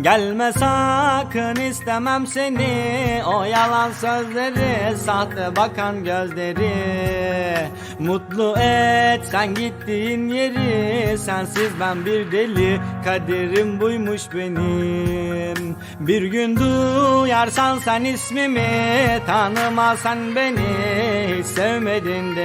Gelme sakın istemem seni. O yalan sözleri Sahte bakan gözleri. Mutlu et sen gittiğin yeri. Sensiz ben bir deli Kaderim buymuş benim. Bir gün duyarsan sen ismimi Tanımasan beni. Hiç sevmedin de?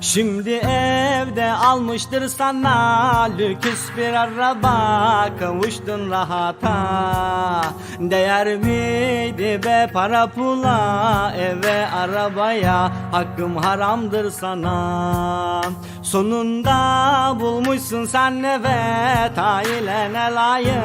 Şimdi evde almıştır sana lüks bir araba Kavuştun rahata. Değer miydi be para pula Eve arabaya? Hakkım haramdır sana. Sonunda bulmuşsun sen evet ailene layık